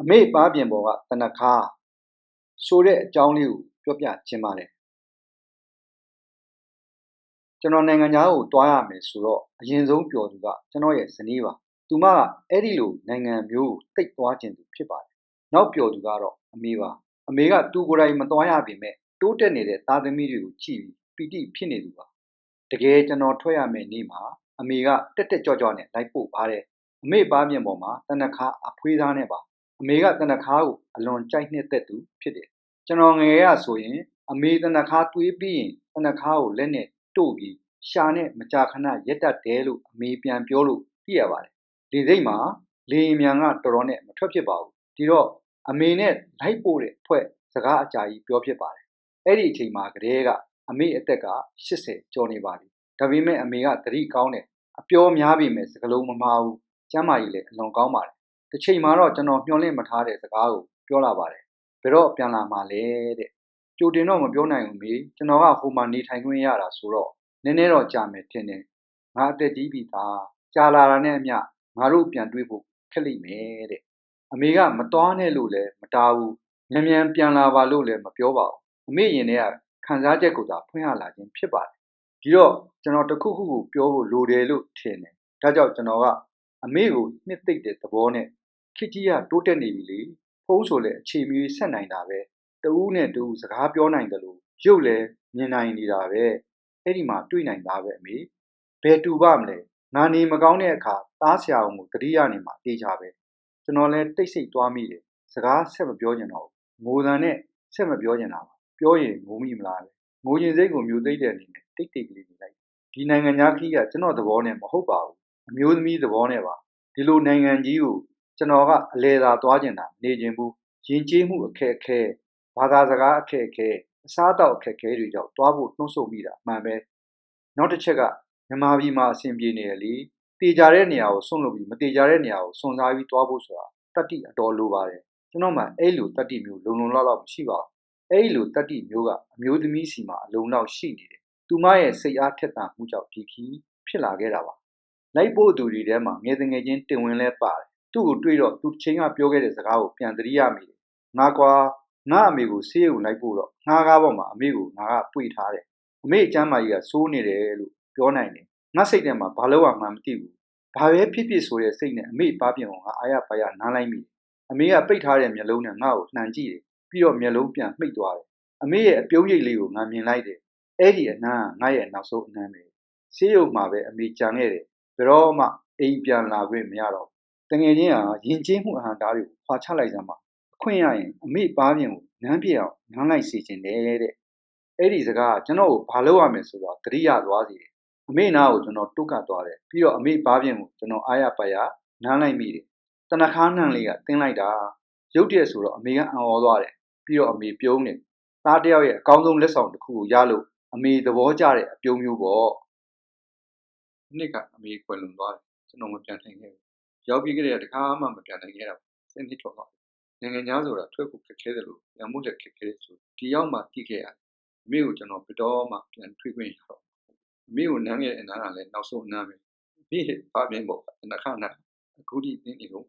အမေပါပြင်ပေါ်ကတနခါဆိုတဲ့အကြောင်းလေးကိုပြောပြခြင်းပါတယ်ကျွန်တော်နိုင်ငံသားကိုတွားရမယ်ဆိုတော့အရင်ဆုံးပြောသူကကျွန်တော်ရဲ့ဇနီးပါသူမကအဲ့ဒီလိုနိုင်ငံမျိုးကိုတိတ်သွားခြင်းသူဖြစ်ပါတယ်နောက်ပြောသူကတော့အမေပါအမေကသူကိုယ်တိုင်မသွားရပေမဲ့တိုးတက်နေတဲ့သားသမီးတွေကိုကြည့်ပြီးပီတိဖြစ်နေသူပါတကယ်ကျွန်တော်ထွက်ရမယ့်နေ့မှာအမေကတက်တက်ကြွကြွနဲ့လိုက်ပို့ပါတယ်အမေပါပြင်ပေါ်မှာတနခါအဖွေးသားနဲ့ပါ အမေကတနခါကိုအလွန်ကြိုက်နှစ်သက်သူဖြစ်တယ်ကျွန်တော်ငယ်ရဆိုရင် အမေတနခါတွေးပြီးရင်တနခါကိုလက်နဲ့တို့ပြီးရှာနဲ့မကြာခဏရက်တက်တယ်လို့အမေပြန်ပြောလို့သိရပါတယ်လေစိတ်မှာလေရင်မြန်ကတော်တော်နဲ့မထွက်ဖြစ်ပါဘူးဒီတော့အမေနဲ့လိုက်ပို့တဲ့ဖွဲ့စကားအကြာကြီးပြောဖြစ်ပါတယ်အဲ့ဒီအချိန်မှာကတည်းကအမေအသက်က80ကျော်နေပါပြီဒါပေမဲ့အမေကသတိကောင်းတယ်အပြောများပြီမဲ့စကလုံးမမှားဘူးကျမ်းမာကြီးလည်းအလွန်ကောင်းပါတယ် တစ်ချိန်မှာတော့ကျွန်တော်မျှော်လင့်မထားတဲ့စကားကိုပြောလာပါတယ်ဘယ်တော့ပြန်လာမှာလဲတဲ့ကြိုတင်တော့မပြောနိုင်ဘူးမေကျွန်တော်ကဟိုမှာနေထိုင်ခွင့်ရတာဆိုတော့နည်းနည်းတော့ကြာမယ်ထင်တယ်ငါအသက်ကြီးပြီသားကြာလာတာနဲ့အမျှငါတို့ပြန်တွေ့ဖို့ခက်လိမ့်မယ်တဲ့အမေကမတော်နဲ့လို့လည်းမတားဘူးမြန်မြန်ပြန်လာပါလို့လည်းမပြောပါဘူးအမေရင်ထဲကခံစားချက်ကိုသာဖွင့်ရလာခြင်းဖြစ်ပါတယ်ဒီတော့ကျွန်တော်တခုခုကိုပြောဖို့လိုတယ်လို့ထင်တယ်ဒါကြောင့်ကျွန်တော်က အမေကိုနှစ်သိမ့်တဲ့သဘောနဲ့ခစ်ကြီးကတိုးတက်နေပြီလေဖုံးဆိုလည်းအခြေမီဆက်နိုင်တာပဲတူးနဲ့တူးစကားပြောနိုင်တယ်လို့ရုပ်လည်းမြင်နိုင်နေတာပဲအဲ့ဒီမှာတွေ့နိုင်တာပဲအမေဘယ်တူပါမလဲငါနေမကောင်းတဲ့အခါသားဆရာအောင်ကိုတတိယနေမှာတေးကြပဲကျွန်တော်လည်းတိတ်ဆိတ်သွားမိတယ်စကားဆက်မပြောချင်တော့ဘူးငိုတန်နဲ့ဆက်မပြောချင်တာပါပြောရင်ငိုမိမလားလေငိုရင်စိတ်ကိုမျိုးသိတဲ့အနေနဲ့တိတ်တိတ်ကလေးနေလိုက်ဒီနိုင်ငံသားခီးကကျွန်တော်သဘောနဲ့မဟုတ်ပါဘူး အမျိုးသမီးသဘောနဲ့ပါဒီလိုနိုင်ငံကြီးကိုကျွန်တော်ကအလဲသာသွားကျင်တာနေခြင်းဘူးယဉ်ကျေးမှုအခက်အခဲဘာသာစကားအခက်အခဲအစားအသောက်အခက်အခဲတွေကြောင့်တွားဖို့နှုတ်ဆက်မိတာအမှန်ပဲနောက်တစ်ချက်ကမြန်မာပြည်မှာအဆင်ပြေနေတယ်လေတေကြတဲ့နေရာကိုဆွန့်လို့ပြီးမတေကြတဲ့နေရာကိုစွန့်စားပြီးတွားဖို့ဆိုတာတတိအတော်လိုပါတယ်ကျွန်တော်မှအဲ့လိုတတိမျိုးလုံလုံလောက်လောက်မရှိပါဘူးအဲ့လိုတတိမျိုးကအမျိုးသမီးစီမှာအလုံလောက်ရှိနေတယ်သူမရဲ့စိတ်အားထက်သန်မှုကြောင့်ဒီခီးဖြစ်လာခဲ့တာပါ လိုက်ဖို့သူတွေထဲမှာငယ်တငယ်ချင်းတင်ဝင်လဲပါတယ်သူ့ကိုတွေ့တော့သူချင်းကပြောခဲ့တဲ့စကားကိုပြန်သတိရမိတယ်ငါကွာငါအမေကိုဆေးရုံလိုက်ဖို့တော့ငါးကားပေါ်မှာအမေကိုငါကပွေထားတယ်အမေအကျမ်းမာကြီးကစိုးနေတယ်လို့ပြောနိုင်တယ်ငါစိတ်ထဲမှာဘာလို့မှမသိဘူးဘာပဲဖြစ်ဖြစ်ဆိုတဲ့စိတ်နဲ့အမေပါပြင်အောင်ငါအာရပါရနားလိုက်မိတယ်အမေကပိတ်ထားတဲ့မျက်လုံးနဲ့ငါ့ကိုလှန်ကြည့်တယ်ပြီးတော့မျက်လုံးပြန်မှိတ်သွားတယ်အမေရဲ့အပြုံးရိပ်လေးကိုငါမြင်လိုက်တယ်အဲ့ဒီအနမ်းကငါရဲ့နောက်ဆုံးအနမ်းပဲဆေးရုံမှာပဲအမေကြံခဲ့တယ် ဘယ်တော့မှအိမ်ပြန်လာခွင့်မရတော့တငယ်ချင်းကယဉ်ကျေးမှုအဟံတားတွေကိုခွာချလိုက်စမ်းပါအခွင့်ရရင်အမေပါပြင်ကိုနမ်းပြအောင်နမ်းလိုက်စီခြင်းတယ်တဲ့အဲ့ဒီစကားကကျွန်တော်ကိုဘာလုပ်ရမလဲဆိုတော့တတိယသွားစီတယ်အမေနာကိုကျွန်တော်တုတ်ကတ်သွားတယ်ပြီးတော့အမေပါပြင်ကိုကျွန်တော်အားရပါရနမ်းလိုက်မိတယ်တနခါနှံလေးကတင်းလိုက်တာရုတ်တရက်ဆိုတော့အမေကအံ့ဩသွားတယ်ပြီးတော့အမေပြုံးတယ်သားတယောက်ရဲ့အကောင်းဆုံးလက်ဆောင်တစ်ခုကိုရလို့အမေသဘောကျတဲ့အပြုံးမျိုးပေါ့ နှစ်က အမေကွယ်လွန်သွားတယ် ကျွန်တော် မပြန်နိုင်ခဲ့ဘူး ရောက်ပြီးကြတဲ့တခါမှ မပြန်နိုင်ခဲ့တာစနစ်ထွက်သွားနိုင်ငံသားဆိုတာ ထွက်ဖို့ခက်ခဲတယ်လို့ညမှုလက်ခက်ခဲဆိုဒီရောက်မှ သိခဲ့ရတယ် အမေကို ကျွန်တော် ဘယ်တော့မှ ပြန်ထွေးခွင့်ရတော့အမေကို နမ်းရဲ့ အနားကလည်း နောက်ဆုံးအနားပဲမိဟစ်ပါပြင်ပေါ့ အနာခနာအခုဒီနေနေလို့